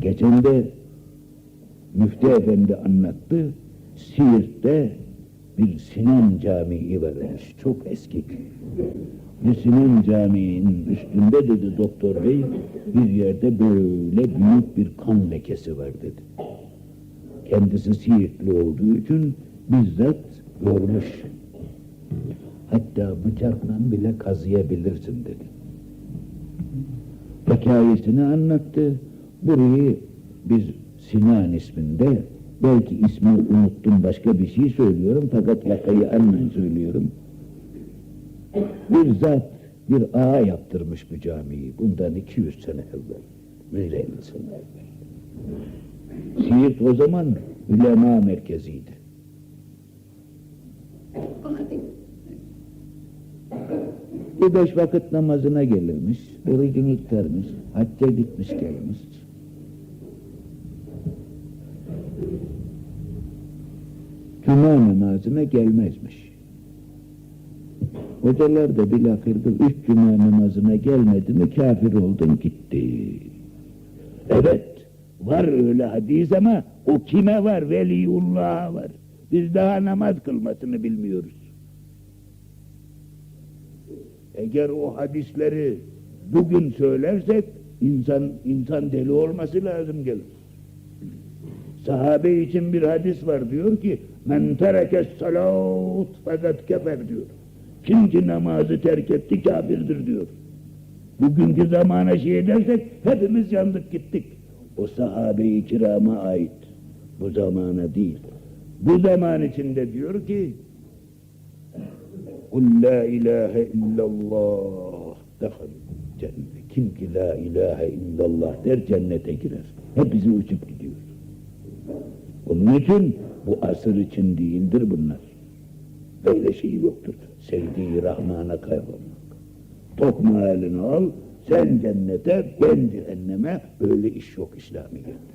Geçen de Müftü Efendi anlattı. Siirt'te bir Sinan Camii varmış. Çok eski. Bir Sinan Camii'nin üstünde dedi doktor bey bir yerde böyle büyük bir kan lekesi var dedi. Kendisi Siirtli olduğu için bizzat görmüş. Hatta bıçakla bile kazıyabilirsin dedi. Hikayesini anlattı. Burayı biz Sinan isminde belki ismi unuttum başka bir şey söylüyorum fakat vakayı anlen söylüyorum. Bir zat bir ağa yaptırmış bu camiyi bundan 200 sene evvel. Böyle 50 sene evvel. Siirt o zaman ulema merkeziydi. Bir beş vakit namazına gelirmiş, orucunu tutarmış, hacca gitmiş gelmiş. Cuma namazına gelmezmiş. Hocalar da bilahirde üç cuma namazına gelmedi mi kafir oldun gitti. Evet, var öyle hadis ama o kime var? Veliullah'a var. Biz daha namaz kılmasını bilmiyoruz. Eğer o hadisleri bugün söylersek insan insan deli olması lazım gelir. Sahabe için bir hadis var diyor ki men tereke salat fakat kefer diyor. Kim ki namazı terk etti kafirdir diyor. Bugünkü zamana şey edersek hepimiz yandık gittik. O sahabe-i kirama ait. Bu zamana değil. Bu zaman içinde diyor ki la ilahe illallah dehal cennet. Kim ki la ilahe illallah der cennete girer. Hepsi uçup gidiyor. Onun için bu asır için değildir bunlar. Böyle şey yoktur. Sevdiği Rahman'a kaybolmak. Tokma elini al, sen cennete, ben cehenneme, öyle iş yok İslamiyet'te.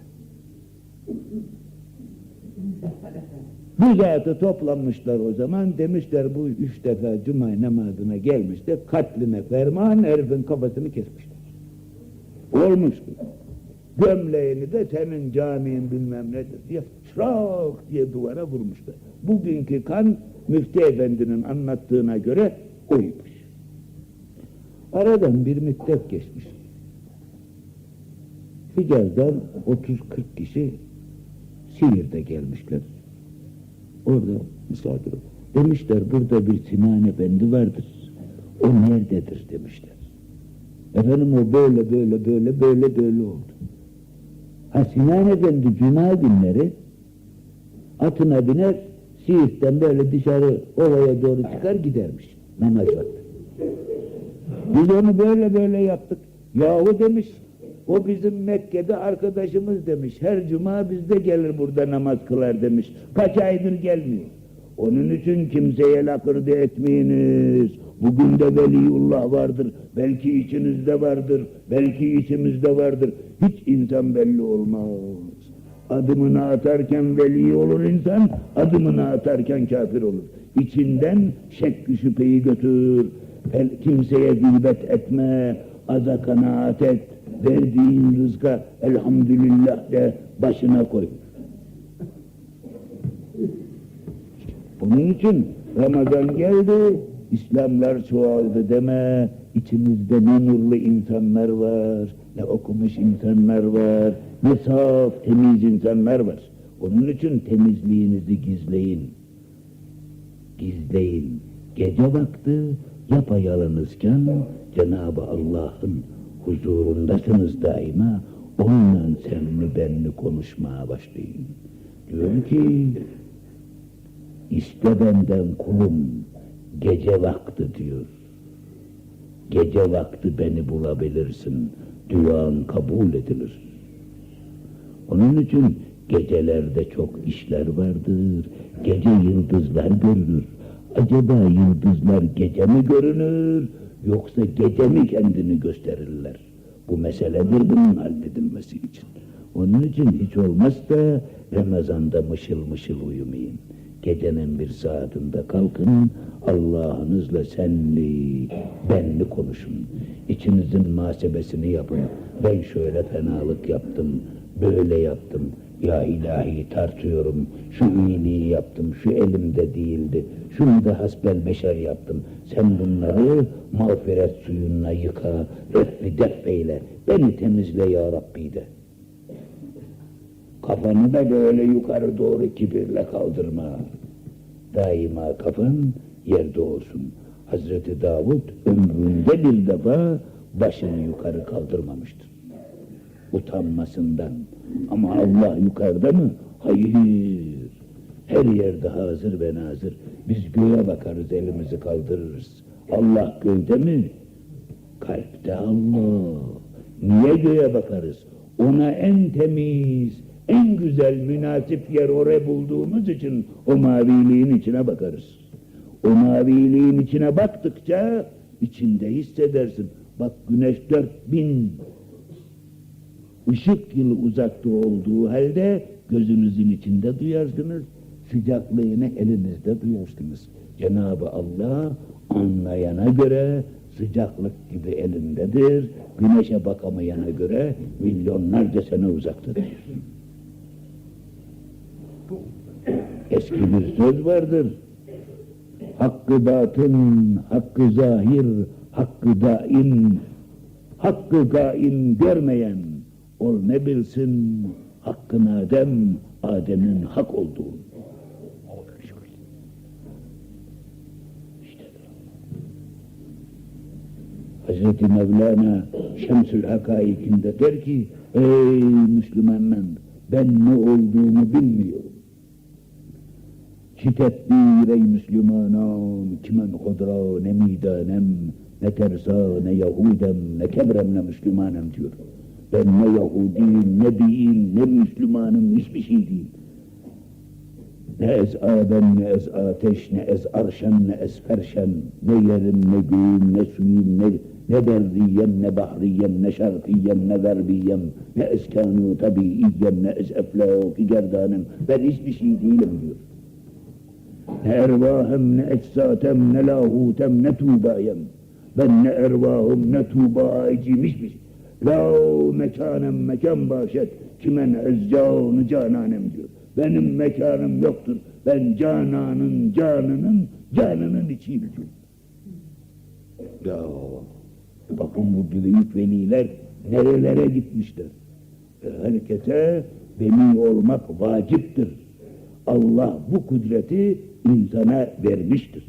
Bu zatı toplanmışlar o zaman, demişler bu üç defa cuma namazına gelmişler, katline ferman herifin kafasını kesmişler. Olmuş bu. Gömleğini de senin camiin bilmem nedir diye şrak diye duvara vurmuşlar. Bugünkü kan Müftü Efendi'nin anlattığına göre oymuş. Aradan bir müddet geçmiş. Hicaz'dan 30-40 kişi Siirt'e gelmişler. Orada misafir. Demişler burada bir Sinan Efendi vardır. O nerededir demişler. Efendim o böyle böyle böyle böyle böyle oldu. Ha Sinan cuma günleri atına biner Siirt'ten böyle dışarı oraya doğru çıkar gidermiş namaz vakti. Biz onu böyle böyle yaptık. Yahu demiş o bizim Mekke'de arkadaşımız demiş. Her cuma bizde gelir burada namaz kılar demiş. Kaç aydır gelmiyor. Onun için kimseye lakırdı etmeyiniz. Bugün de veliullah vardır. Belki içinizde vardır. Belki içimizde vardır. Hiç insan belli olmaz. Adımını atarken veli olur insan, adımını atarken kafir olur. İçinden şek şüpheyi götür. Kimseye gıybet etme, aza kanaat et. Verdiğin rızka elhamdülillah de başına koy. Bunun için Ramazan geldi, İslamlar çoğaldı deme, içimizde ne nurlu insanlar var, ne okumuş insanlar var, ne saf, temiz insanlar var. Onun için temizliğinizi gizleyin. Gizleyin. Gece vakti yapayalınızken Cenab-ı Allah'ın huzurundasınız daima. Onunla senli benli konuşmaya başlayın. Diyor ki İste benden kulum gece vakti diyor. Gece vakti beni bulabilirsin. Duan kabul edilir. Onun için gecelerde çok işler vardır. Gece yıldızlar görünür. Acaba yıldızlar gece mi görünür yoksa gece mi kendini gösterirler? Bu meseledir bunun halledilmesi için. Onun için hiç olmazsa Ramazan'da mışıl mışıl uyumayın. Gecenin bir saatinde kalkın, Allah'ınızla senli, benli konuşun. İçinizin muhasebesini yapın. Ben şöyle fenalık yaptım, Böyle yaptım. Ya ilahi tartıyorum. Şu iyiliği yaptım. Şu elimde değildi. Şunu da hasbel beşer yaptım. Sen bunları mağfiret suyunla yıka. Öffi defeyle. Beni temizle ya Rabbi de. Kafanı da böyle yukarı doğru kibirle kaldırma. Daima kafan yerde olsun. Hazreti Davud ömründe bir defa başını yukarı kaldırmamıştır. Utanmasından. Ama Allah yukarıda mı? Hayır. Her yerde hazır ve nazır. Biz göğe bakarız, elimizi kaldırırız. Allah gövde mi? Kalpte Allah. Niye göğe bakarız? Ona en temiz, en güzel, münasip yer oraya bulduğumuz için o maviliğin içine bakarız. O maviliğin içine baktıkça içinde hissedersin. Bak güneş 4000 ışık yılı uzakta olduğu halde gözünüzün içinde duyarsınız. Sıcaklığını elinizde duyarsınız. Cenab-ı Allah anlayana göre sıcaklık gibi elindedir. Güneşe bakamayana göre milyonlarca sene uzaktadır. Eski bir söz vardır. Hakkı batın, hakkı zahir, hakkı daim, hakkı gaim görmeyen ol ne bilsin hakkın Adem, Adem'in hak olduğu. İştedir. Hazreti Mevlana Şemsül Hakaikinde der ki, ey Müslümanlar ben ne olduğumu bilmiyorum. Şiddetli ey Müslümanam, kimen hudra ne midanem, ne tersa ne Yahudem, ne kebrem ne Müslümanem diyor. Ben ne Yahudiyim, ne diyeyim, ne Müslümanım, hiçbir şey değil. Ne ez Adem, ne ez ateş, ne ez arşen, ne ez ferşen, ne yerim, ne göğüm, ne suyum, ne, ne berriyem, ne bahriyem, ne şarkiyem, ne verbiyem, ne eskanu tabiiyem, ne ez eflaki gerdanem. Ben hiçbir şey değilim. Ne ervahım, ne ecsatem, ne lahutem, ne tuğbayem. Ben ne ervahım, ne tuğbayciyim hiçbir şey. La mekanem mekan başet, kimen ezcanı cananem diyor. Benim mekanım yoktur. Ben cananın canının canının içiyim diyor. Ya bakın bu büyük veliler nerelere gitmişler. E, Herkese veli olmak vaciptir. Allah bu kudreti insana vermiştir.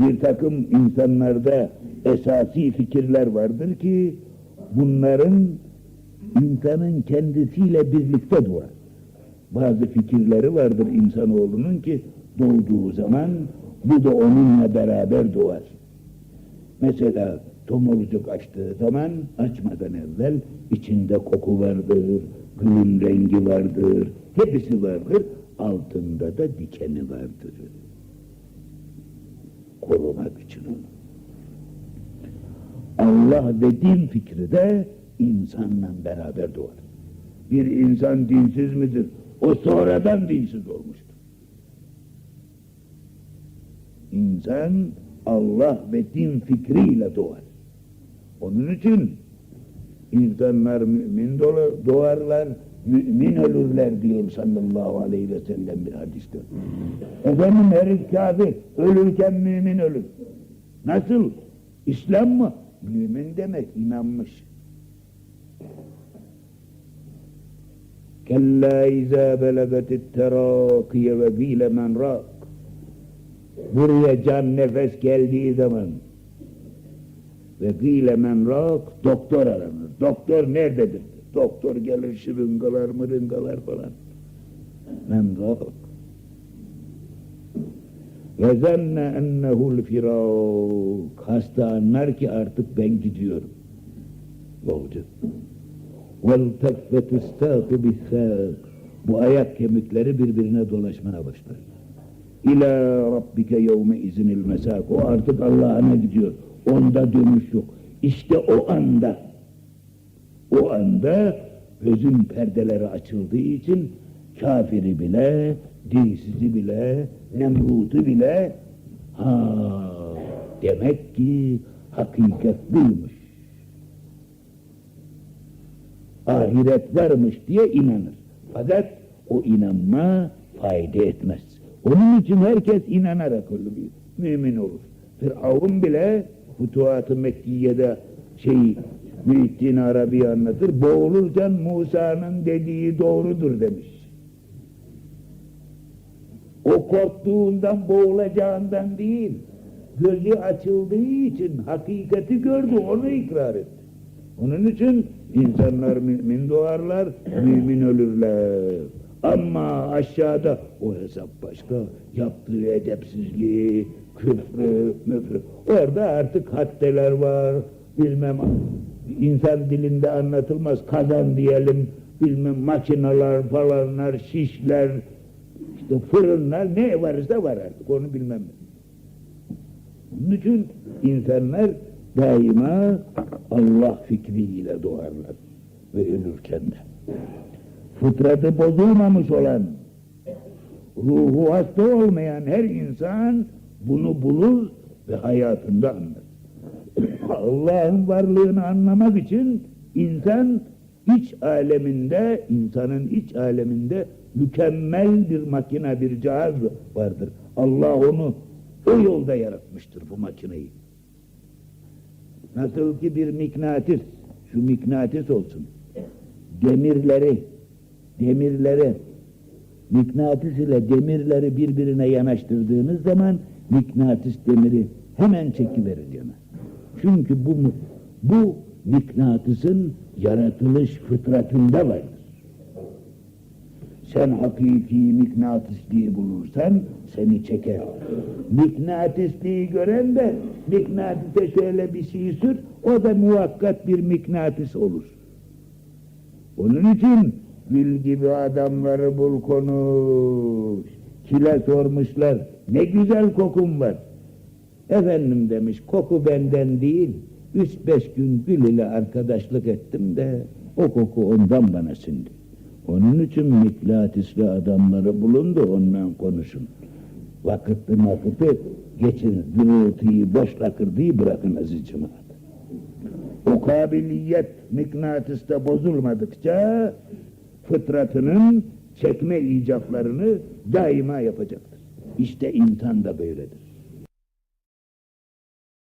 Bir takım insanlarda esasi fikirler vardır ki bunların insanın kendisiyle birlikte doğar. Bazı fikirleri vardır insanoğlunun ki doğduğu zaman bu da onunla beraber doğar. Mesela tomurcuk açtığı zaman açmadan evvel içinde koku vardır, gülün rengi vardır, hepsi vardır. Altında da dikeni vardır. Korumak için onu. Allah ve din fikri de insanla beraber doğar. Bir insan dinsiz midir? O sonradan dinsiz olmuştur. İnsan Allah ve din fikriyle doğar. Onun için insanlar mümin doğarlar, mümin ölürler diyor sallallahu aleyhi ve sellem bir hadiste. Efendim herif kafir, ölürken mümin ölür. Nasıl? İslam mı? Mümin demek inanmış. Kella izâ belegetit terâkiye ve gîle men rak. Buraya can nefes geldiği zaman ve gîle men rak doktor aranır. Doktor nerededir? Doktor gelir şırıngalar mırıngalar falan. Men rak. Ve zenne ennehu'l firak. Hasta anlar ki artık ben gidiyorum. Oldu. Vel teffetü stâkı bissâk. Bu ayak kemikleri birbirine dolaşmaya başlar. İlâ rabbike yevme izinil mesâk. O artık Allah'ına gidiyor. Onda dönüş yok. İşte o anda o anda gözün perdeleri açıldığı için kafiri bile, dinsizi bile, Nemrut'u bile ha demek ki hakikat buymuş. ahiret varmış diye inanır. Fakat o inanma fayda etmez. Onun için herkes inanarak olur, mümin olur. Firavun bile Futuhat-ı Mekkiye'de şey Muhittin Arabi anlatır. Boğulurken Musa'nın dediği doğrudur demiş. O korktuğundan boğulacağından değil, gözü açıldığı için hakikati gördü, onu ikrar etti. Onun için insanlar mümin doğarlar, mümin ölürler. Ama aşağıda o hesap başka, yaptığı edepsizliği, küfrü, müfrü. Orada artık haddeler var, bilmem insan dilinde anlatılmaz kazan diyelim, bilmem makineler falanlar, şişler, işte fırınlar ne varsa var artık onu bilmem. İçin insanlar daima Allah fikriyle doğarlar ve ölürken de. Fıtratı bozulmamış olan, ruhu hasta olmayan her insan bunu bulur ve hayatında anlar. Allah'ın varlığını anlamak için insan iç aleminde, insanın iç aleminde mükemmel bir makine, bir cihaz vardır. Allah onu o yolda yaratmıştır bu makineyi. Nasıl ki bir mıknatıs, şu mıknatıs olsun. Demirleri, demirleri, mıknatıs ile demirleri birbirine yanaştırdığınız zaman mıknatıs demiri hemen çekiverir yana. Çünkü bu bu mıknatısın yaratılış fıtratında vardır. Sen hakiki mıknatısliği bulursan seni çeker. Mıknatısliği gören de mıknatıse şöyle bir şey sür, o da muvakkat bir mıknatıs olur. Onun için gül gibi adamları bul konuş. Kile sormuşlar, ne güzel kokun var. Efendim demiş, koku benden değil, üç beş gün gül ile arkadaşlık ettim de o koku ondan bana sindi. Onun için mıknatıslı adamları bulun da ondan konuşun. Vakıtlı vakıtı geçin, gürültüyü, boş lakırdığı bırakın aziz cemaat. O kabiliyet mıknatısta bozulmadıkça fıtratının çekme icaplarını daima yapacaktır. İşte insan da böyledir.